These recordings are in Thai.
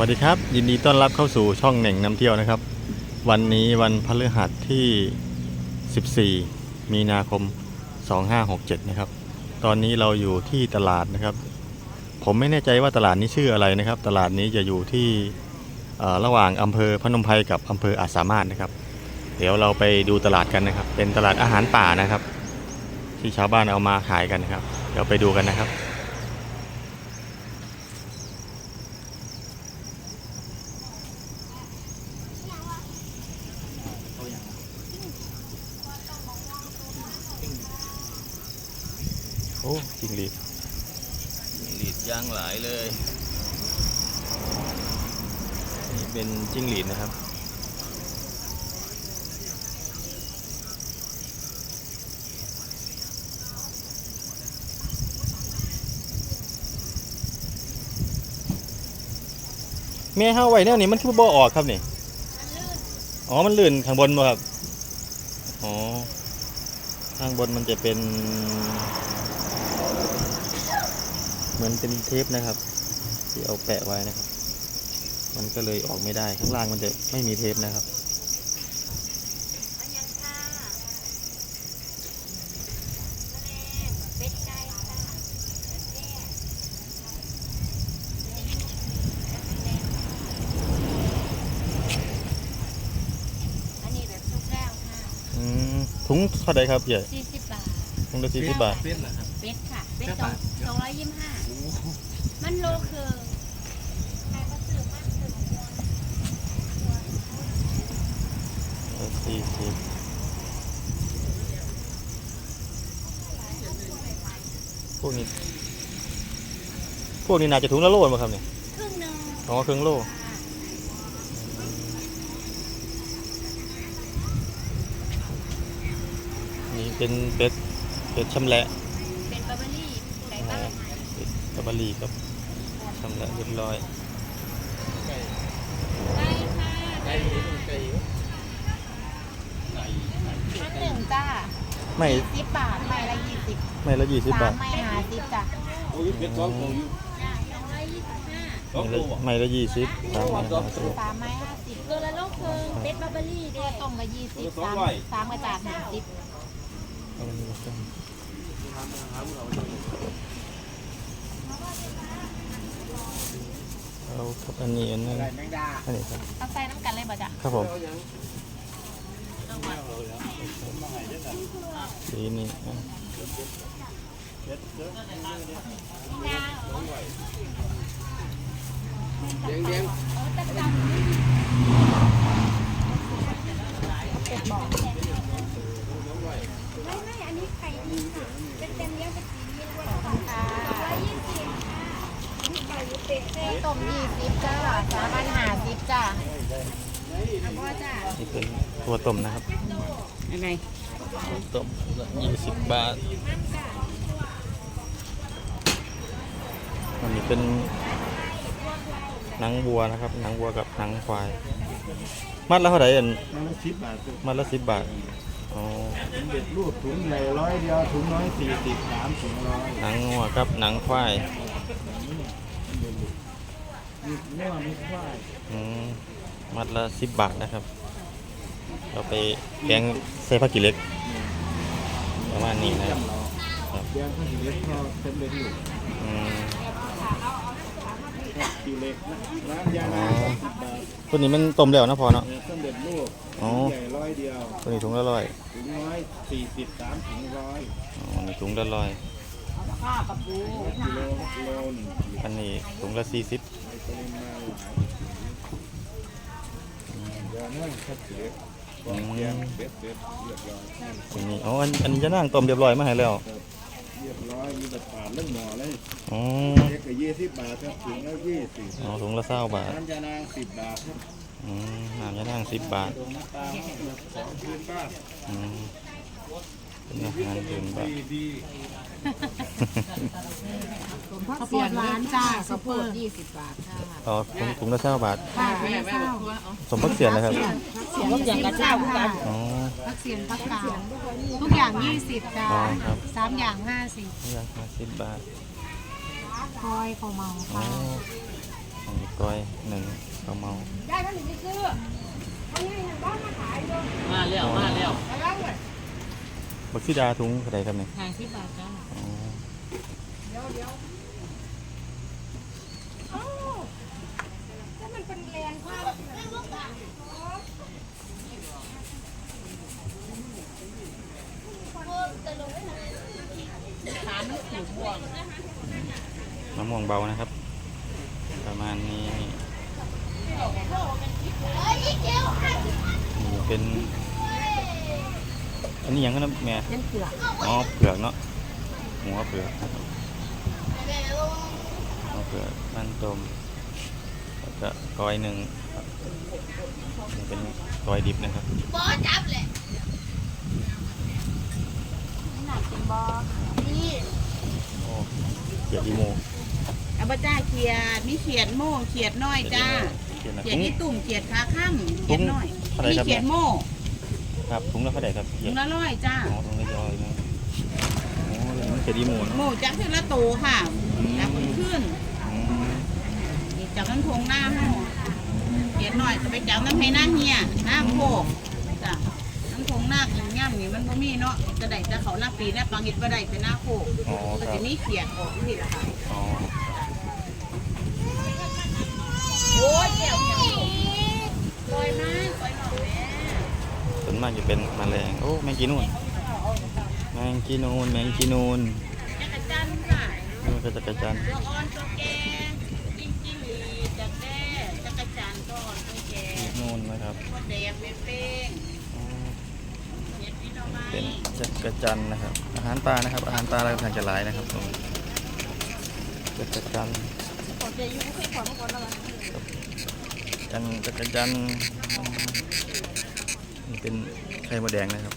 วัสดีครับ ยินดีต้อนรับเข้าสู่ช่องเหน่งนำเที่ยวนะครับ วันนี้วันพฤหัสที่ 14 มีนาคม 2567 นะครับ ตอนนี้เราอยู่ที่ตลาดนะครับ ผมไม่แน่ใจว่าตลาดนี้ชื่ออะไรนะครับ ตลาดนี้จะอยู่ที่ระหว่างอำเภอพนมไพรกับอำเภออาจสามารถนะครับ เดี๋ยวเราไปดูตลาดกันนะครับ เป็นตลาดอาหารป่านะครับ ที่ชาวบ้านเอามาขายกันนะครับ เดี๋ยวไปดูกันนะครับ อ้จริงหรีดจริงหรีดย่างหลายเลย นี่เป็นจิ้งหรีดนะครับแม่เฮาไว้แนวนี้มันคือบ่ออกครับนี่อ๋อ มันลื่นข้างบนบ่ครับ อ๋อ ข้างบนมันจะเป็น เหมือนเป็นเทปนะครับ ที่เอาแปะไว้นะครับ มันก็เลยออกไม่ได้ข้างล่างมันจะไม่มีเทปนะครับอันยังค่ะเป็ดไก่ค่ะอันนี้แบบทุกแล้วค่ะอืมถุงเท่าไหร่ครับใหญ่สี่สิบบาทถุงละสี่สิบบาทเป็ดเหรอครับเป็ดค่ะเป็ดเจ้าสอบางทสองร้อยยี่สิบห้ามัน โลคือใครก็ซื้อมากซื้อสี่สิบพวกนี้ พวกนี้น่าจะถุงละโลมั้งครับเนี่ยครึ่งหนึ่งอ๋อครึ่งโลนี่เป็นเป็ดเป็ดชำแหละ เป็นบาร์เบอรี่ไก่บ้านเป็ดกระบะรีครับ ชำแหละเรียบร้อยไก่ค่ไก่ไก่พันหนึ่งจ้าไม่สิบบาท ไม่ละยี่สิบไม่ละยี่สิบบาทไม่หาสิบจ้ะโอ้ยเป็ดสองตัวอยู่สองร้อยยี่สิบห้าสองไม่ตัละวไม่ละยี่สิบสามไม้ห้าตัวสามไม้ห้าสิบตัวละโลครึ่งเป็ดบาร์เบอรี่ด้วยต้มละยี่สิบสามสามกระจาดห้าสิบ เอาครับอันนี้อันนึงไก่แมงดาอันนี้ครับเอาใส่น้ำกันเลยบ่จ้ะครับผมเอายังสีนี้อะแดงแดงไม่ไม่อันนี้ไข่ดีค่ะเป็นเต็มเลี้ยงเป็นสีนี้ด้วยค่ะร้อยยี่สิบนี่ไก่เป็ดเส้ ต้มยี่สิบจ้าสามพันห้าสิบจ้าเอาพ่อจ้านี่เป็นตัวต้มนะครับยังไงตัวต้มยี่สิบบาทอันนี้เป็นหนังวัวนะครับหนังวัวกับหนังควาย มัดละเท่าไหร่อันมันละสิบบาทมัดละสิบบาทอ๋อถุงเด็ดรูดถุงใหญ่ร้อยเดียวถุงน้อยสี่สิบสามถุงร้อยหนังงัวกับหนังควาย มีเนื้อมีควายอืมมัดละสิบบาทนะครับ เราไปแกงใส่ผักกีเหล็ก ประมาณนี้นะครับ ครับเดี๋ยวข้าวเหนียวทอดเต็มเลยอยู่อืมกิเล็กนะร้านยานาสิบบาทตัวนี้มันต้มแล้วนะพอเนาะ เนื้อส้มเด็ดลูกอ๋อ ใหญ่ร้อยเดียวตัวนี้ถุงละร้อยถุงน้อยสี่สิบสามถุงร้อย อ๋อนี่ถุงละร้อย กิโลกิโลหนึ่งขีดอันนี้ถุงละสี่สิบอันนี้อ๋ออันอันนี้จะนั่งต้มเรียบร้อยมาให้แล้วเรียบร้อยมีแต่ปาเรื่องหมอเลยอ๋อเล็กกับยี่สิบบาทครับถุงละยี่สิบอ๋อถุงละเศร้าบาทน้ำยานางสิบบาทครับอืมน้ำจะนั่งสิบบาทตรงน้ำตาลสองพื้นบ้านอืม เป็นอาหารเดินบาทดีดีข้าวโพดหวานจ้าข้าวโพดยี่สิบบาทค่ะอ๋อถุงถุงละเศร้าบาทค่ะแม่เศร้าสมพักเสียนนะครับทุกอย่างกระเจ้าค่ะอ๋อ พักเสียนพักกาดทุกอย่างยี่สิบจ้าอ๋อครับ สามอย่างห้าสิบนี่ราคาสิบบาท คอยข้าวเมาอ๋อค่ะอ๋อนี่ก้อยหนึ่งข้าวเมาได้ท่านหนึ่งไม่ซื้อเขาให้ทางบ้านมาขายอยู่มาแล้วมาแล้วแล้วเนี่ย บักซิดาถุงเท่าไรครับเนี่ยห้าสิบบาทจ้าอ๋อเดี๋ยวเดี๋ยวเอ้าถ้ามันเป็นแรงความร้านลูกหูม่วงมะม่วงเบานะครับ ประมาณนี้นี่เป็น อันนี้หยังก็นะแม่นั่นเกลืออ๋อเปลือกเนาะหัวเปลือกนะครับหัวเปลือกมันต้มแล้วก็ก้อยหนึ่งครับนี่เป็นก้อยดิบนะครับหนักเป็นบอนี่โอ้เกียดอีโมอาบะจ้าเขียดมีเขียดโม่เขียดน้อยจ้าเกียดนะเขียดถุงนี่ตุ่มเขียดขาข้ามเขียดน้อยถุงอะไรมีครับเขียดโม่ ครับถุงละเท่าไหร่ครับเกีถุยดงละร้อยจ้าอ๋อถุงละร้อยนะโอ้มันเกียดอีโมเนาะโม่จักเท่าละโตค่ะจักขึ้นขึ้นอืมนี่จับน้ำทงหน้าห้องเขียดน้อยจะไปจับน้ำให้หน้าเฮียหน้าโคกจ้ะน้ำทงหน้ากินย่ำนี่มันบ่มีเนาะจะได้จะเขาหน้าปีหน้าปังเห็ดบ่ได้เป็นหน้าโคกอ๋อก็ครัจะบมีเขียดออกนี่แหละค่ะอ๋อ โอ้ยแก้วแก้วลอยมาลอยหน่อยแม่ ส่ว นมากจะเป็นแมลงโอ้แมงกีนูนแมงกีนูนแมงกีนูนจักรจันทร์ค่ะนี่มันก็จะกระจันทร์ตัวอ่อนตัวแก่จิ้งจิ้งหรีดจักแด้จักรจันทร์ก็อ่อนตัวแก่นูนนะครับมดแดงเป็นเป้งอ๋อเห็ดพี่น้องไม้เป็นจักระจันทร์นะครับ อาหารปลานะครับ อาหารปลาเราทานจะหลายนะครับตรงจักระจันทร์ผมจะยุ่งให้ความก่อนแล้วจันทร์จักระจันทร์อืม นี่เป็นไข่มดแดงนะครับ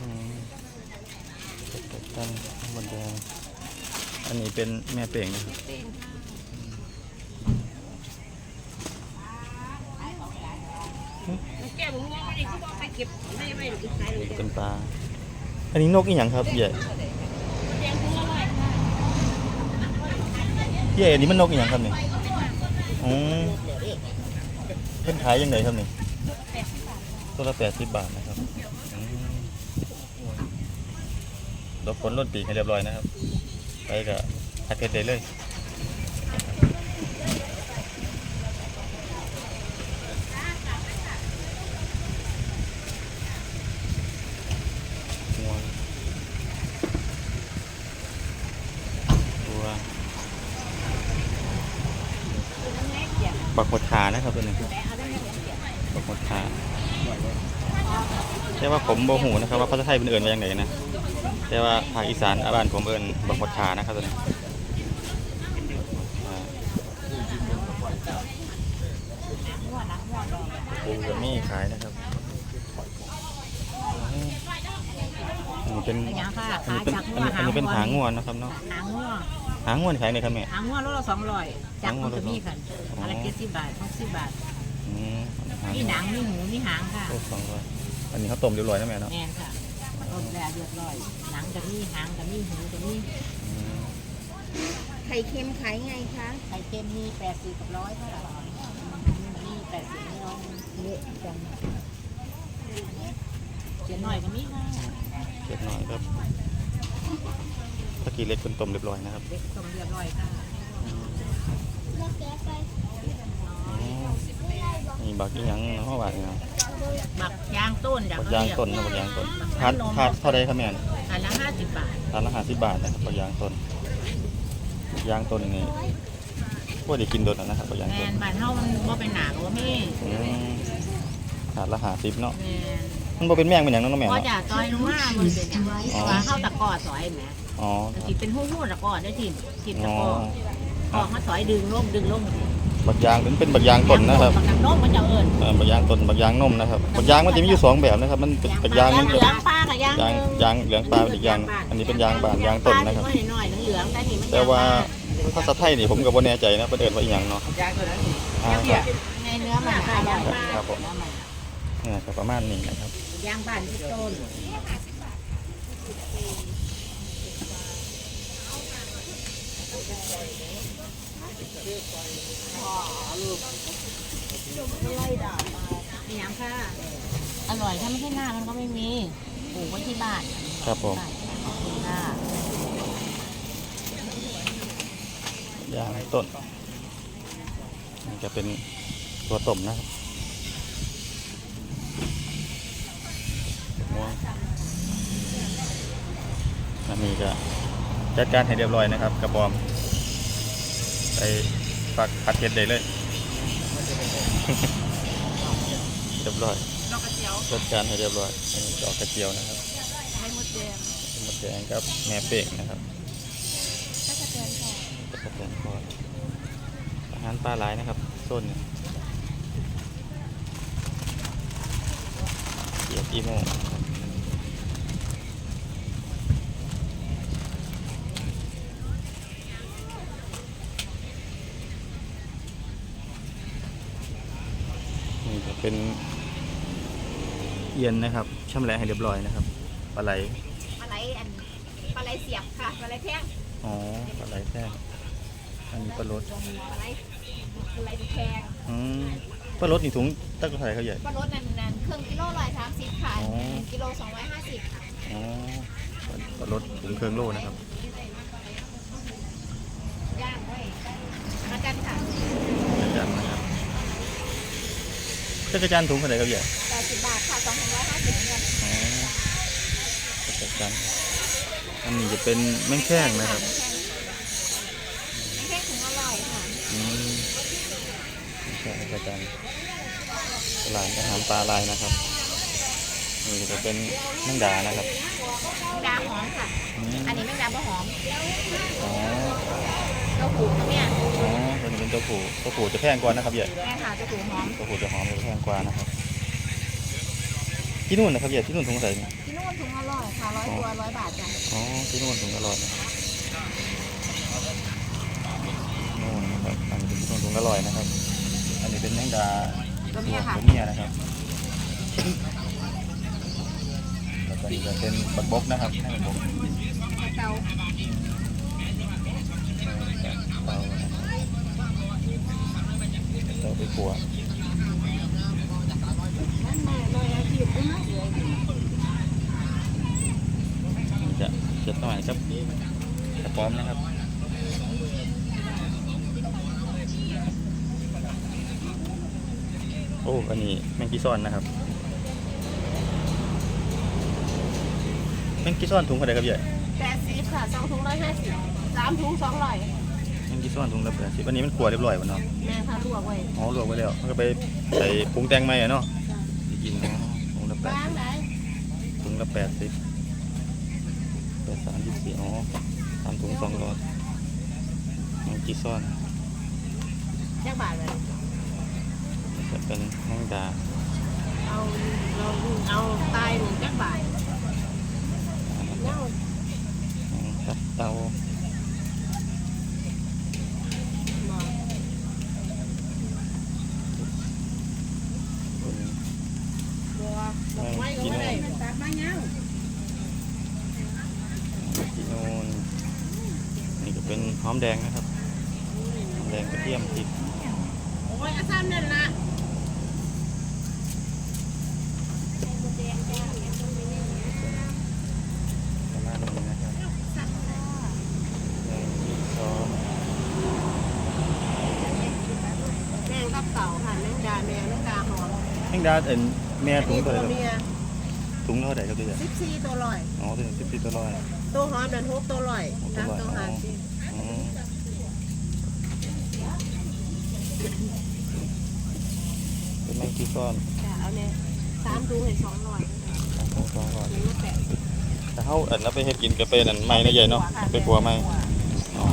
อืมจักระจันทร์ไข่มดแดง อันนี้เป็นแม่เป่งนะครับนี่เป็นปลา อันนี้นกอีหยังครับใหญ่แดงหัวอร่อยค่ะใหญ่อันนี้มันนกอีหยังครับเนี่ยอืม เพิ่นขายยังไงครับนี่ตัวละแปดสิบบาทนะครับอืมลบผลลดปีกให้เรียบร้อยนะครับ ไปกับพัดเพชรได้เลยงัวตัวบักหดขานะครับตัวนี้บั กหดขาแต่ว่าผมโบหูนะครับว่าภาษาไทยเป็นเอิญว่าอย่างไรนะ แต่ว่าภาคอีสานอาบ้านผมเอิญบักหดขานะครับตัวนี้อ่าปูกับมี่ขายนะครับอันนี้เป็นอย่างค่ะอันขานี้เป็นจากอันหัวนี้อันนี้เป็นหางงวนนะครับเนาะ หางหัวหางงวนขายไหนครับแม่ หางหัวโลละสองร้อยจากมันจะมีกันอ๋อออะไรเจ็ดสิบบาทหกสิบบาท อืมหางมีหนังมีหูมีหางค่ะ โอ้สองร้อยอันนี้เขาต้มเรียบร้อยแล้วแม่เนาะแมนค่ะต้มแล้วเรียบร้อย หนังจะมีหางจะมีหูจะมีอืมไข่เค็มขายไงคะไข่เค็มมีแปดสิบกับร้อยเท่าไหร่มีแปดสิบไม่น้องเละจังเจ็ดหน่อยก็มีค่ะเจ็ดหน่อยครับตะกี้เล็กเป็นต้มเรียบร้อยนะครับ เด็กต้มเรียบร้อยค่ะอ๋อ นี่บักอีหยังเนาะบาทนี่เนาะบักยางต้นจากบักยางต้นนะบักยางต้นทานทานเท่าไรครับแม่นอันละห้าสิบบาททานละห้าสิบบาทนะครับบักยางต้นบักยางต้นนี่พวกเด็กกินโดนนะครับบักยางแมต้นนบ้านเฮามันบ่เป็นหนาก็มีอืมถาดละห้าสิบเนาะแมนมันบ่เป็นแมงเป็นหยังเนาะแม่พอเนาะจะซอยลงมามันเป็นอย่างแต่ว่าเข้าตะกอซอยแหมอ๋อแต่ที่เป็นหู้หู้ตะกอได้ทีทีตะอ๋อกอออกมาซอยดึงลงดึงลง บักยางเป็นเป็นบักยางต้นนะครับบักน้ำนมมันจะเอิญเอ่อบักยางต้นบักยางนมนะครับบักยางมันจะมีอยู่สองแบบนะครับ มันเป็นบักยางยางนี่เหลืองปลากับยางยางยางเหลืองปลาเป็นอีกยาง อันนี้เป็นยางบานยางต้นนะครับยางปลาน้อยๆเหลืองๆแต่นี่มันแต่ว่าภาษาไทยนี่ผมก็บ่แน่ใจนะประเดินว่าอีหยังเนาะยางตัวนั้นสิอ่าครับไงเนื้อมันค่ะยางปลาครับผมเนื้อมันเนี่ยก็ประมาณนี้นะครับยางบ้านที่ต้น มีน้ำค่ะ อร่อยถ้าไม่ใช่หน้ามันก็ไม่มีปลูกไว้ที่บ้านครับผม ขอบคุณค่ะย่างต้นมันจะเป็นตัวต้มนะครับม่วงอันนี้จะจัดการให้เรียบร้อยนะครับ กระบอม ไปปักผัดเผ็ดได้เลยเรียบร้อยดอกกระเจียวจัดการให้เรียบร้อยอันนี้ดอกกระเจียวนะครับไข่มดแดงมดแดงกับแม่เป้งนะครับก็จะเตือนก่อนตะกะแตนทอดอาหารปลาหลายนะครับโซนนี้เกี๊ยวอีโมนะครับนี่จะ เป็นเอียนนะครับช่ำแหละให้เรียบร้อยนะครับปลาไหลปลาไหลอันปลาไหลเสียบค่ะปลาไหลแท่งอ๋อปลาไหลแท่งอันนี้ปลารสปลาไหลปลาไหลแทงอืมปลารสนี่ถุงตักกระไทยเขาใหญ่ปลารสนั่นนั่นครึ่งกิโลร้อยสามสิบค่ะอ๋อหนึ่งกิโลสองร้อยห้าสิบอ๋อปลารสถุงเครื่องโลนะครับ ย่างไว้มากันค่ะ จักรจันทร์นะครับ จักรจันทร์ถุงเท่าไหร่ครับใหญ่แปดสิบบาทค่ะสองร้อยห้าสิบเงินอ๋อจักรจันทร์อันนี้จะเป็นแม่งแข้งนะครับแค่ถุงอร่อยค่ะอืมแม่งแข้งจักรจันทร์ตลาดอาหารปลาลายนะครับนี่จะเป็นแมงดานะครับแมงดาหอมค่ะอืมอันนี้แมงดาบะหอม อ๋อ เต้าหู้ค่ะเนี่ย อ๋อ ตัวนี้เป็นตัวผู้ตัวผู้จะแพงกว่านะครับใหญ่แม่ค่ะเต้าหู้หอมตัวผู้จะหอมจะแพงกว่านะครับ ที่นู่นนะครับใหญ่ที่นู่นถุงเท่าไหร่เนี่ยที่นู่นถุงอร่อยค่ะร้อยตัวร้อยบาทจ้ะอ๋อที่นู่นถุงอร่อยนะครับนู่นนะครับอันนี้เป็นที่นู่นถุงอร่อยนะครับ อันนี้เป็นแมงดาตัวเมียค่ะตัวเมียนะครับแล้วก็นี่จะเป็นบักบกนะครับให้บักบกเตาเตานะครับ เตาไปขัวจะเจ็ดหน่อยครับกระป๋อมนะครับโอ้อันนี้แมงกี้ซ่อนนะครับแมงกี้ซ่อนถุงเท่าไหร่ครับใหญ่แปดสิบค่ะสองถุงร้อยห้าสิบสามถุงสองร้อย แมงกีซ่อนถุงละแปดสิบอันนี้มันขัวเรียบร้อยป่ะเนาะแม่ค่ะลวกไว้อ๋อลวกไว้แล้วมันก็ไปใส่ปรุงแต่งใหม่อะเนาะสิกินเนาะถุงละแปดบ้างสิบไหนถุงละแปดสิบแปดสามยี่สิบสี่อ๋อสามถุงสองร้อยแมงกีซ่อนแจ้งบาทเลยจะเป็นแมงดาเอาเราเอาตายหนึ่งแจ้งบาทเน่าแมงตับเตา หมอ เป็น บัว แมงกีนูน ตัดมาเงา กีนูนนี่ก็เป็นหอม แดงนะครับหอมแดงกระเทียมพริกโอ้ยอาซ้ำนั่นละประมาณนี้นะครับแมงกีซ้อนแมงกับเต่าค่ะแมงดาแมงแมงดาหอมแมงดาเอ็นแม่ถุงเท่าไหร่ครับเมียถุงเท่าไหร่ครับพี่เจ๊สิบสี่ตัวลอยอ๋อถึงสิบสี่ตัวร้อยตัวหอมนั่นหกตัวลอยหกตัวสามร้อยตัวห้าสิบ อ๋อ เป็นแมงกีซ้อนจ้ะเอาเนี่ยสามถุงให้สองร้อยสองสองร้อยถุงละแปดสิบถ้าเขาเอ็นแล้วไปเฮ็ดกินกระเป็นอันใหม่นะใหญ่เนาะไปปัวใหม่อ๋อ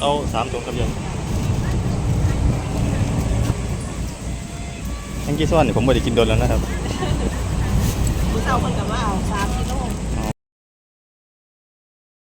เอาสามถุงครับใหญ่แมงกีซ้อนเนี่ยผมไม่ได้กินโดนแล้วนะครับ ผู้เฒ่าคนกับว่าเอาสามสิบ